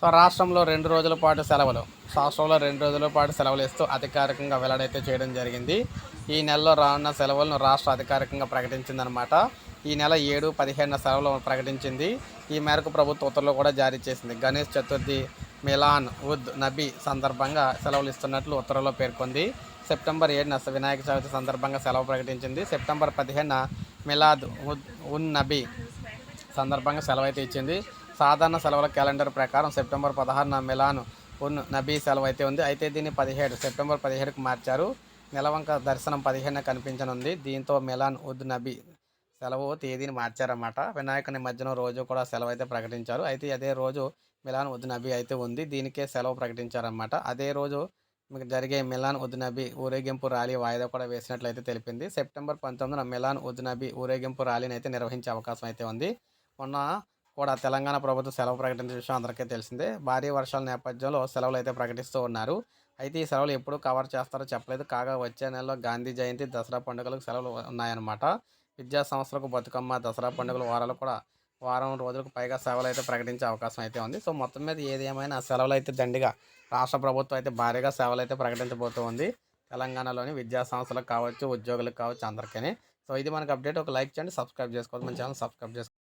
So రాష్ట్రంలో రెండు రోజుల పాటు సెలవులు. రాష్ట్రంలో రెండు రోజుల పాటు సెలవులు ఇస్తూ అధికారికంగా వెల్లడైతే చేయడం జరిగింది. ఈ నెలలో రానున్న సెలవులను రాష్ట్ర అధికారికంగా ప్రకటించిందనమాట. ఈ నెల ఏడు పదిహేను సెలవులు ప్రకటించింది. ఈ మేరకు ప్రభుత్వ ఉత్తర్వులు కూడా జారీ చేసింది. గణేష్ చతుర్థి మిలాన్ ఉద్ నబీ సందర్భంగా సెలవులు ఇస్తున్నట్లు ఉత్తర్వులో పేర్కొంది. సెప్టెంబర్ ఏడున వినాయక చవితి సందర్భంగా సెలవు ప్రకటించింది. సెప్టెంబర్ పదిహేన మిలాద్ ఉద్ ఉన్ నబీ సందర్భంగా సెలవు అయితే ఇచ్చింది. సాధారణ సెలవుల క్యాలెండర్ ప్రకారం సెప్టెంబర్ పదహారున మిలాన్ ఉన్ నబీ సెలవు అయితే ఉంది. అయితే దీన్ని పదిహేడు సెప్టెంబర్ పదిహేడుకు మార్చారు. నెలవంక దర్శనం పదిహేనున కనిపించనుంది. దీంతో మిలాన్ ఉద్ నబీ సెలవు తేదీని మార్చారన్నమాట. వినాయకుని మధ్యన రోజు కూడా సెలవు అయితే ప్రకటించారు. అయితే అదే రోజు మిలాన్ ఉద్ నబీ అయితే ఉంది. దీనికే సెలవు ప్రకటించారన్నమాట. అదే రోజు మీకు జరిగే మిలాన్ ఉద్ నబీ ఊరేగింపు ర్యాలీ వాయిదా కూడా వేసినట్లయితే తెలిపింది. సెప్టెంబర్ పంతొమ్మిదిన మిలాన్ ఉద్ నబీ ఊరేగింపు ర్యాలీని అయితే నిర్వహించే అవకాశం అయితే ఉంది. మొన్న కూడా తెలంగాణ ప్రభుత్వం సెలవు ప్రకటించిన విషయం అందరికీ తెలిసిందే. భారీ వర్షాల నేపథ్యంలో సెలవులు అయితే ప్రకటిస్తూ ఉన్నారు. అయితే ఈ సెలవులు ఎప్పుడు కవర్ చేస్తారో చెప్పలేదు. కాగా వచ్చే నెలలో గాంధీ జయంతి దసరా పండుగలకు సెలవులు ఉన్నాయన్నమాట. విద్యా సంస్థలకు బతుకమ్మ దసరా పండుగల వారాలు కూడా వారం రోజులకు పైగా సెలవులు అయితే ప్రకటించే అవకాశం అయితే ఉంది. సో మొత్తం మీద ఏది ఏమైనా సెలవులు అయితే దండిగా రాష్ట్ర ప్రభుత్వం అయితే భారీగా సెలవులు అయితే ప్రకటించబోతోంది తెలంగాణలోని విద్యా సంస్థలకు కావచ్చు ఉద్యోగులకు కావచ్చు అందరికీ సో ఇది మనకు అప్డేట్. ఒక లైక్ చేయండి సబ్స్క్రైబ్ చేసుకోవాలి మన ఛానల్ సబ్స్క్రైబ్ చేసుకోండి